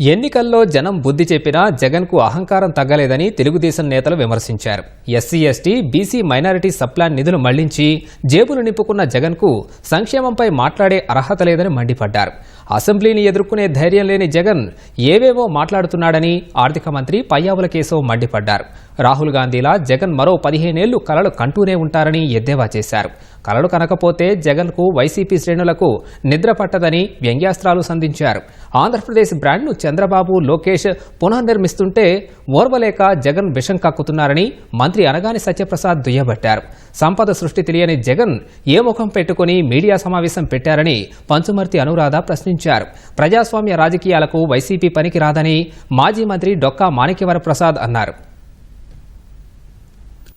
ఎన్నికల్లో జనం బుద్ధి చెప్పినా జగన్కు అహంకారం తగ్గలేదని తెలుగుదేశం నేతలు విమర్శించారు. SC ST BC minority subplan నిధులు మళ్ళించి జేబులు నింపుకున్న జగన్కు సంక్షేమంపై మాట్లాడే అర్హత లేదని మండిపడ్డారు. అసెంబ్లీని ఎదుర్కొనే ధైర్యం లేని జగన్ ఏవేవో మాట్లాడుతున్నాడని ఆర్థిక మంత్రి పయ్యావుల కేశవ్ మండిపడ్డారు. రాహుల్ గాంధీలా జగన్ మరో పదిహేనేళ్ళు కలలు కంటూనే ఉంటారని ఎద్దేవా చేశారు. కలలు కనకపోతే జగన్కు వైసీపీ శ్రేణులకు నిద్ర పట్టదని వ్యంగ్యాస్త్రాలు సంధించారు. ఆంధ్రప్రదేశ్ బ్రాండ్ను చంద్రబాబు లోకేష్ పునర్నిర్మిస్తుంటే ఓర్వలేక జగన్ విషం కక్కుతున్నారని మంత్రి అనగాని సత్యప్రసాద్ దుయ్యబట్టారు. సంపద సృష్టి తెలియని జగన్ ఏ ముఖం పెట్టుకుని మీడియా సమావేశం పెట్టారని పంచుమర్తి అనురాధ ప్రశ్నించారు. ప్రజాస్వామ్య రాజకీయాలకు వైసీపీ పనికి రాదని మాజీ మంత్రి డొక్కా మాణిక్యవర ప్రసాద్ అన్నారు.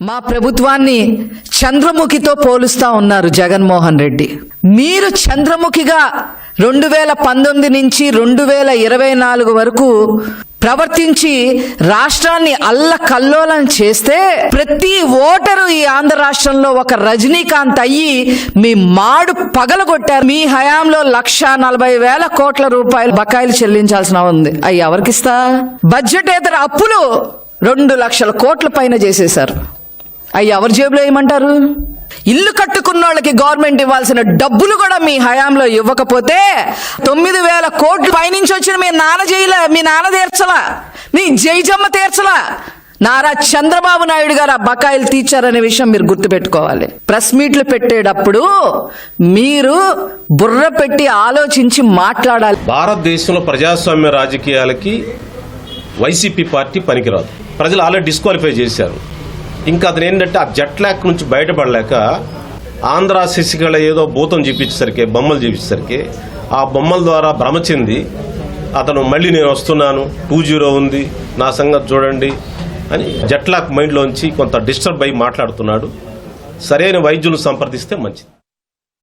మా ప్రభుత్వాన్ని చంద్రముఖితో పోలుస్తా ఉన్నారు జగన్మోహన్ రెడ్డి. మీరు చంద్రముఖిగా రెండు వేల పంతొమ్మిది నుంచి రెండు వేల ఇరవై నాలుగు వరకు ప్రవర్తించి రాష్ట్రాన్ని అల్ల కల్లోలం చేస్తే ప్రతి ఓటరు ఈ ఆంధ్ర రాష్ట్రంలో ఒక రజనీకాంత్ అయ్యి మీ మాడు పగలగొట్టారు. మీ హయాంలో లక్ష నలభై వేల కోట్ల రూపాయలు బకాయిలు చెల్లించాల్సిన ఉంది. అవి ఎవరికిస్తా? బడ్జెట్ ఇతర అప్పులు రెండు లక్షల కోట్ల పైన చేసేశారు. అవి ఎవరి జేబులో ఏమంటారు ఇల్లు కట్టుకున్న వాళ్ళకి గవర్నమెంట్ ఇవ్వాల్సిన డబ్బులు కూడా మీ హయాంలో ఇవ్వకపోతే తొమ్మిది వేల కోట్లు పైనుంచి వచ్చిన మీ నాన్న జైలా మీ నాన్న తీర్చలా? మీ జైజమ్మ తీర్చలా? నారా చంద్రబాబు నాయుడు గారు ఆ బకాయిలు తీర్చారనే విషయం మీరు గుర్తుపెట్టుకోవాలి. ప్రెస్ మీట్లు పెట్టేటప్పుడు మీరు బుర్ర పెట్టి ఆలోచించి మాట్లాడాలి. భారతదేశంలో ప్రజాస్వామ్య రాజకీయాలకి వైసీపీ పార్టీ పనికిరాదు. ప్రజలు ఆల్రెడీ డిస్క్వాలిఫై చేశారు. ఇంకా అతను ఏంటంటే ఆ జట్లాక్ నుంచి బయటపడలేక ఆంధ్ర శశికళ ఏదో భూతం చూపించేసరికి బొమ్మలు చూపించేసరికి ఆ బొమ్మల ద్వారా భ్రమ చెంది అతను మళ్ళీ నేను వస్తున్నాను టూ జీరో ఉంది నా సంగతి చూడండి అని జెట్లాక్ మైండ్లోంచి కొంత డిస్టర్బ్ అయి మాట్లాడుతున్నాడు. సరైన వైద్యులు సంప్రదిస్తే మంచిది.